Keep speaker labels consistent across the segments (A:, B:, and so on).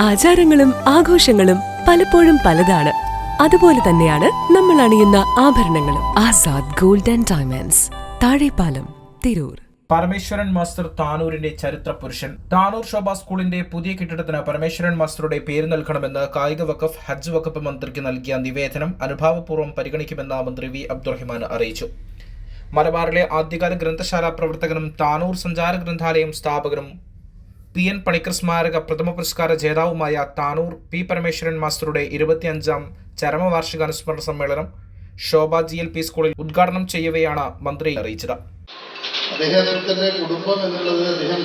A: ആചാരങ്ങളും ആഘോഷങ്ങളും പലപ്പോഴും പലതാണ്. അതുപോലെ തന്നെയാണ് നമ്മൾ അണിയുന്ന ആഭരണങ്ങളും. Azad Gold and Diamonds Thazhepalam Tirur.
B: Parameswaran master താനൂരിന്റെ ചരിത്ര പുരുഷൻ. താനൂർ ശോഭ സ്കൂളിന്റെ പുതിയ കെട്ടിടത്തിന് പരമേശ്വരൻ മാസ്റ്ററുടെ പേര് നൽകണമെന്ന് കായിക വഖഫ് ഹജ്ജ് വകുപ്പ് മന്ത്രിക്ക് നൽകിയ നിവേദനം അനുഭാവപൂർവം പരിഗണിക്കുമെന്ന് മന്ത്രി വി. അബ്ദുറഹിമാൻ അറിയിച്ചു. മലബാറിലെ ആദ്യകാല ഗ്രന്ഥശാല പ്രവർത്തകനും താനൂർ സഞ്ചാര ഗ്രന്ഥാലയം സ്ഥാപകനും പി എൻ പണിക്കർ സ്മാരക പ്രഥമ പുരസ്കാര ജേതാവുമായ താനൂർ പി പരമേശ്വരൻ മാസ്റ്ററുടെ ഇരുപത്തിയഞ്ചാം ചരമവാർഷിക അനുസ്മരണ സമ്മേളനം ശോഭ ജി എൽ പി സ്കൂളിൽ ഉദ്ഘാടനം ചെയ്യവെയാണ് മന്ത്രി അറിയിച്ചത്.
C: അദ്ദേഹത്തിന്റെ കുടുംബം എന്നുള്ളത് അദ്ദേഹം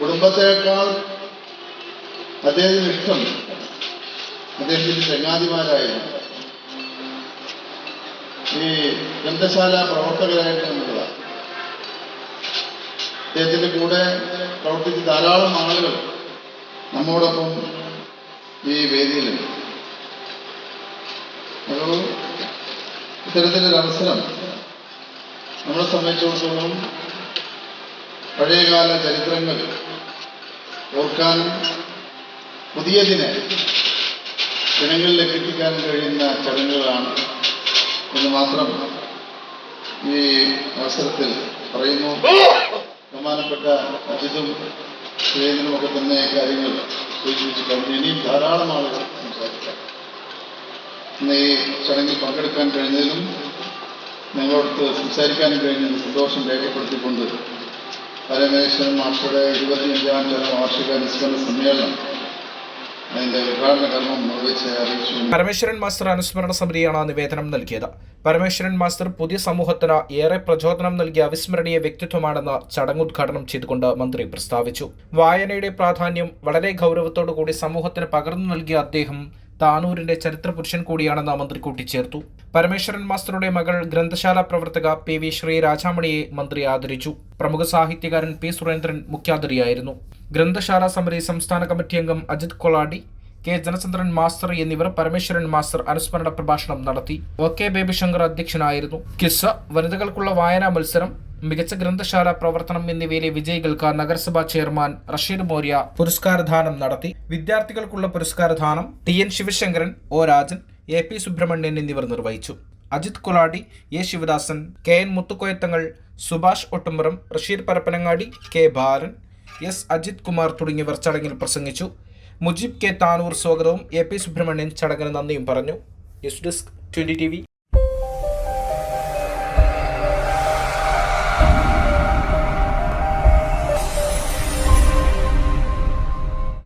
C: കുടുംബത്തെക്കാൾ അദ്ദേഹത്തിന് ഇഷ്ടം അദ്ദേഹത്തിന്റെ ചങ്ങാതിമാരായിരുന്നു ഈ ഗ്രന്ഥശാല പ്രവർത്തകരായിട്ട് എന്നുള്ളതാണ്. അദ്ദേഹത്തിന്റെ കൂടെ പ്രവർത്തിച്ച ധാരാളം ആളുകൾ നമ്മോടൊപ്പം ഈ വേദിയിലുണ്ട്. അപ്പോൾ ഇത്തരത്തിലൊരു അവസരം നമ്മളെ സംബന്ധിച്ചിടത്തോളം പഴയകാല ചരിത്രങ്ങൾ ഓർക്കാനും പുതിയതിനെ ജനങ്ങളിലേക്ക് എത്തിക്കാനും കഴിയുന്ന ചടങ്ങുകളാണ് എന്ന് മാത്രം ഈ അവസരത്തിൽ പറയുന്നു. ബഹുമാനപ്പെട്ട അജിതും ശ്രീനും ഒക്കെ തന്നെ കാര്യങ്ങൾ സൂചിപ്പിച്ചിട്ടുണ്ട് ഇനിയും ധാരാളം ആളുകൾ സംസാരിക്കാം. ഇന്ന് ഈ ചടങ്ങിൽ പങ്കെടുക്കാൻ കഴിഞ്ഞതിലും നിങ്ങളോടത്ത് സംസാരിക്കാനും കഴിഞ്ഞതിൽ സന്തോഷം രേഖപ്പെടുത്തിക്കൊണ്ട് പരമേശ്വരൻ മാഷയുടെ ഇരുപത്തിയഞ്ചാം വാർഷിക അനുസ്മരണ സമ്മേളനം
B: പരമേശ്വരൻ മാസ്റ്റർ അനുസ്മരണ സമിതിയാണ് നിവേദനം നൽകിയത്. പരമേശ്വരൻ മാസ്റ്റർ പുതിയ സമൂഹത്തിന് ഏറെ പ്രചോദനം നൽകിയ അവിസ്മരണീയ വ്യക്തിത്വമാണെന്ന് ചടങ്ങ് ഉദ്ഘാടനം ചെയ്തുകൊണ്ട് മന്ത്രി പ്രസ്താവിച്ചു. വായനയുടെ പ്രാധാന്യം വളരെ ഗൗരവത്തോടു കൂടി സമൂഹത്തിന് പകർന്നു നൽകിയ അദ്ദേഹം താനൂരിന്റെ ചരിത്ര പുരുഷൻ കൂടിയാണെന്ന് മന്ത്രി കൂട്ടിച്ചേർത്തു. പരമേശ്വരൻ മാസ്റ്ററുടെ മകൾ ഗ്രന്ഥശാല പ്രവർത്തക പി വി ശ്രീരാജാമണിയെ മന്ത്രി ആദരിച്ചു. പ്രമുഖ സാഹിത്യകാരൻ പി സുരേന്ദ്രൻ മുഖ്യാതിഥിയായിരുന്നു. ഗ്രന്ഥശാല സമിതി സംസ്ഥാന കമ്മിറ്റി അംഗം അജിത് കൊളാടി കെ ജനചന്ദ്രൻ മാസ്റ്റർ എന്നിവർ പരമേശ്വരൻ മാസ്റ്റർ അനുസ്മരണ പ്രഭാഷണം നടത്തി. ഒ കെ ബേബിശങ്കർ അധ്യക്ഷനായിരുന്നു. കിസ്സ വനിതകൾക്കുള്ള വായനാ മത്സരം മികച്ച ഗ്രന്ഥശാല പ്രവർത്തനം എന്നിവയിലെ വിജയികൾക്ക് നഗരസഭാ ചെയർമാൻ റഷീദ് മോര്യ പുരസ്കാരദാനം നടത്തി. വിദ്യാർത്ഥികൾക്കുള്ള പുരസ്കാരദാനം T N Sivasankaran O Rajan A P Subrahmanyan എന്നിവർ നിർവഹിച്ചു. Ajith Koladi A Sivadasan K N Muthukoyathangal Subhash Ottumpuram Rasheed Parappanangadi K Balan S Ajith Kumar തുടങ്ങിയവർ ചടങ്ങിൽ പ്രസംഗിച്ചു. മുജീബ് കെ താനൂർ സ്വാഗതവും എ പി സുബ്രഹ്മണ്യൻ ചടങ്ങിന് നന്ദിയും പറഞ്ഞു. News desk twenty T